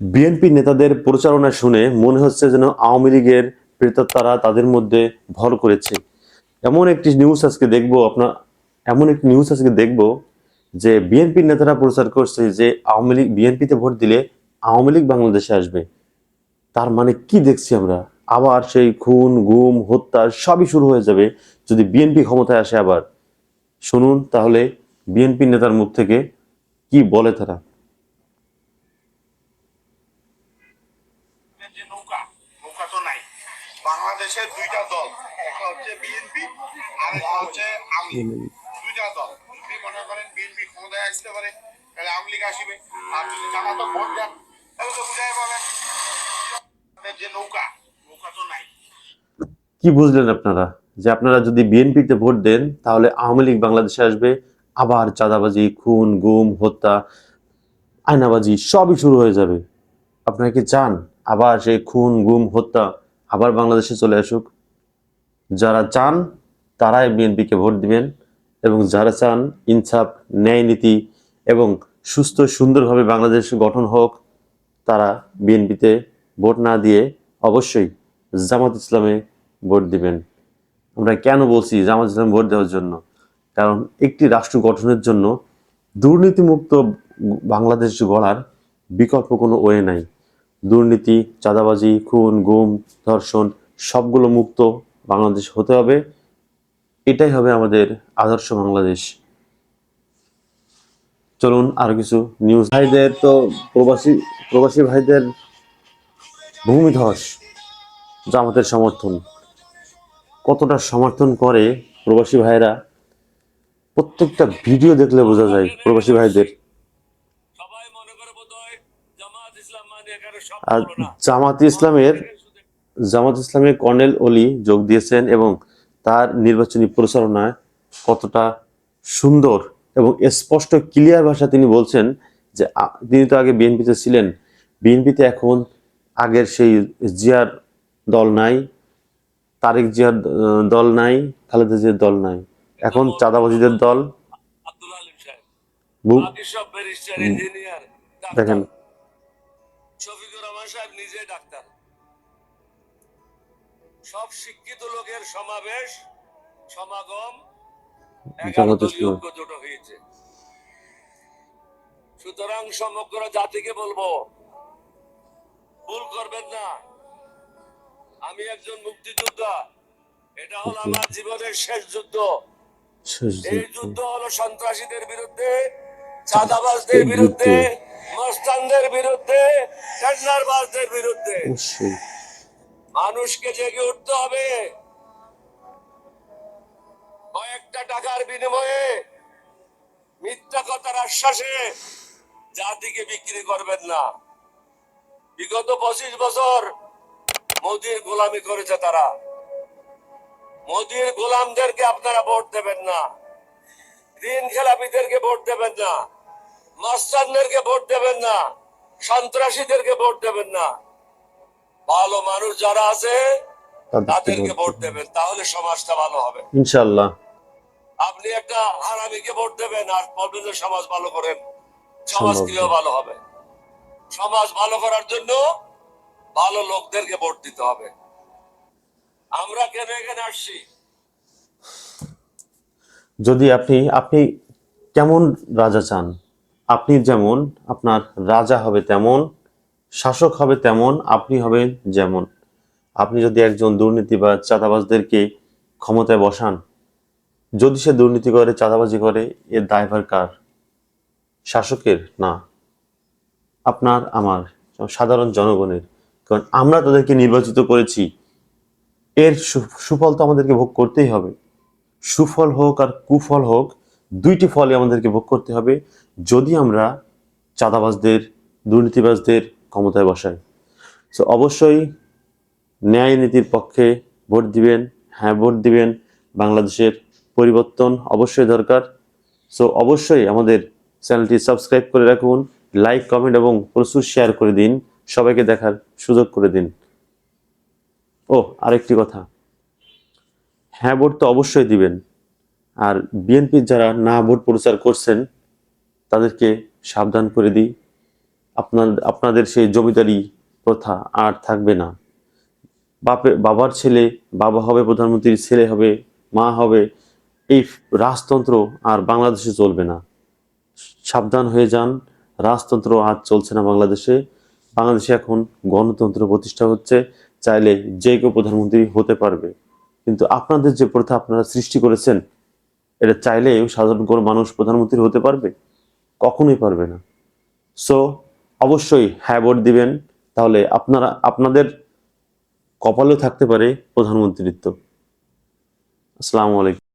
BNP নেতাদের প্রচারণা শুনে মনে হচ্ছে যেন আওয়ামী লীগের প্রেতাত্মারা তাদের মধ্যে ভর করেছে। এমন একটি নিউজ আজকে দেখব আপনার এমন একটি নিউজ আজকে দেখব যে বিএনপির নেতারা প্রচার করছে যে আওয়ামী লীগ, বিএনপিতে ভোট দিলে আওয়ামী লীগ বাংলাদেশে আসবে। তার মানে কি দেখছি আমরা? আবার সেই খুন, গুম, হত্যা সবই শুরু হয়ে যাবে যদি বিএনপি ক্ষমতায় আসে আবার। শুনুন তাহলে বিএনপি নেতার মুখ থেকে কি বলে তারা? যে নৌকা নৌকা তো নাই। দুইটা দল একটা হচ্ছে বিএনপি আর একটা হচ্ছে আওয়ামী দুইটা দল। যদি মনে করেন বিএনপি ক্ষমতায় আসতে পারে তাহলে আওয়ামী লীগ আসবে। আর যদি জামাত ভোট দেন তাহলে তো বুঝাই পাবেন। যে নৌকা নৌকা তো নাই। কি বুঝলেন আপনারা? যে আপনারা যদি বিএনপিতে ভোট দেন তাহলে আওয়ামী লীগ বাংলাদেশে আসবে আবার চাঁদাবাজি খুন গুম হত্যা আয়নাবাজি সবই শুরু হয়ে যাবে। আপনারা কি চান? আবার সেই খুন, গুম, হত্যা আবার বাংলাদেশে চলে আসুক। যারা চান, তারাই বিএনপিকে ভোট দিবেন এবং যারা চান, ইনসাফ, ন্যায় নীতি এবং সুস্থ, সুন্দরভাবে বাংলাদেশ গঠন হোক, তারা বিএনপিতে ভোট না দিয়ে অবশ্যই জামাত ইসলামে ভোট দিবেন। আমরা কেন বলছি জামাত ইসলাম ভোট দেওয়ার জন্য? কারণ একটি রাষ্ট্র গঠনের জন্য দুর্নীতিমুক্ত বাংলাদেশ গড়ার বিকল্প কোনো ওয়ে নাই। দুর্নীতি, চাঁদাবাজি, খুন, গুম, ধর্ষণ, সবগুলো মুক্ত বাংলাদেশ হতে হবে। এটাই হবে আমাদের আদর্শ বাংলাদেশ। চলুন আরও কিছু নিউজ ভাইদের তো প্রবাসী প্রবাসী ভাইদের ভূমিধস জামাতের সমর্থন। কতটা সমর্থন করে প্রবাসী ভাইরা? প্রত্যেকটা ভিডিও দেখলে বোঝা যায় প্রবাসী ভাইদের সবাই মনে করে বোধহয় জামাত ইসলাম মানে এখানে সব আর জামাত ইসলামের জামাত ইসলামের কর্নেল অলি যোগ দিয়েছেন এবং তার নির্বাচনী প্রচারণায় কতটা সুন্দর এবং স্পষ্ট ক্লিয়ার ভাষা তিনি বলছেন যে তিনি তো আগে বিএনপিতে ছিলেন। বিএনপিতে এখন আগের সেই জিয়ার দল নাই তারেক জিয়ার দল নাই খালেদা জিয়ার দল নাই। এখন চাঁদাবাজিদের দল আব্দুল শফিকুর রহমান সাহেব নিজে ডাক্তার। সব শিক্ষিত লোকের সমাবেশ সমাগম জোট হয়েছে। সুতরাং সমগ্র জাতিকে বলব ভুল করবেন না। আমি একজন মুক্তিযোদ্ধা এটা হলো আমার জীবনের শেষ যুদ্ধ। এই যুদ্ধ। যুদ্ধ হলো সন্ত্রাসীদের বিরুদ্ধে চাঁদাবাজদের বিরুদ্ধে মস্তানদের বিরুদ্ধে টেন্ডারবাজদের বিরুদ্ধে। মানুষকে জেগে উঠতে হবে। কয়েকটা টাকার বিনিময়ে মিথ্যা কথার আশ্বাসে জাতিকে বিক্রি করবেন না। বিগত পঁচিশ বছর মোদির গোলামি করেছে তারা। মোদির গোলামদেরকে আপনারা ভোট দেবেন না। ঋণ খেলাপিদেরকে ভোট দেবেন না। মাস্টারদেরকে ভোট দেবেন না সন্ত্রাসীদেরকে ভোট দেবেন না। ভালো মানুষ যারা আছে তাদেরকে ভোট দেবেন তাহলে সমাজটা ভালো হবে। ইনশাল্লাহ আপনি একটা হারামিকে ভোট দেবেন আর প্রবলেমের সমাজ ভালো করেন সমাজ কীভাবে ভালো হবে? সমাজ ভালো করার জন্য ভালো লোকদেরকে ভোট দিতে হবে। আমরা কেন এখানে আসছি? যদি আপনি আপনি কেমন রাজা চান? আপনি যেমন, আপনার রাজা হবে তেমন, শাসক হবে তেমন, আপনি হবেন যেমন। আপনি যদি একজন দুর্নীতি বা চাঁদাবাজদেরকে ক্ষমতায় বসান, যদি সে দুর্নীতি করে, চাঁদাবাজি করে, এর দায়ভার কার? শাসকের না। আপনার, আমার, সাধারণ জনগণের। কারণ আমরা তাদেরকে নির্বাচিত করেছি। এর সুফল তো আমাদেরকে ভোগ করতেই হবে। সুফল হোক আর কুফল হোক দুইটি ফলই আমাদেরকে ভোগ করতে হবে, যদি আমরা চাঁদাবাজদের, দুর্নীতিবাজদের ক্ষমতায় বসাই। সো অবশ্যই ন্যায় নীতির পক্ষে ভোট দিবেন হ্যাঁ ভোট দিবেন, বাংলাদেশের পরিবর্তন অবশ্যই দরকার। সো অবশ্যই আমাদের চ্যানেলটি সাবস্ক্রাইব করে রাখুন, লাইক, কমেন্ট এবং প্রচুর শেয়ার করে দিন, সবাইকে দেখার সুযোগ করে দিন। ও, আরেকটি কথা। হ্যাঁ ভোট তো অবশ্যই দিবেন। আর বিএনপির যারা না ভোট প্রচার করছেন, তাদেরকে সাবধান করে দিই। আপনার, আপনাদের সেই জমিদারি প্রথা আর থাকবে না। বাপে, বাবার ছেলে, বাবা হবে প্রধানমন্ত্রীর, ছেলে হবে, মা হবে, এই রাজতন্ত্র আর বাংলাদেশে চলবে না। সাবধান হয়ে যান, রাজতন্ত্র আজ চলছে না বাংলাদেশে। বাংলাদেশে এখন গণতন্ত্র প্রতিষ্ঠা হচ্ছে, চাইলে যে কেউ প্রধানমন্ত্রী হতে পারবে। কিন্তু আপনাদের যে প্রথা আপনারা সৃষ্টি করেছেন এটা চাইলেও সাধারণ কোনো মানুষ প্রধানমন্ত্রী হতে পারবে? কখনোই পারবে না। সো অবশ্যই হ্যাঁ ভোট দিবেন, তাহলে আপনারা, আপনাদের কপালেও থাকতে পারে প্রধানমন্ত্রীত্ব। আসসালামু আলাইকুম।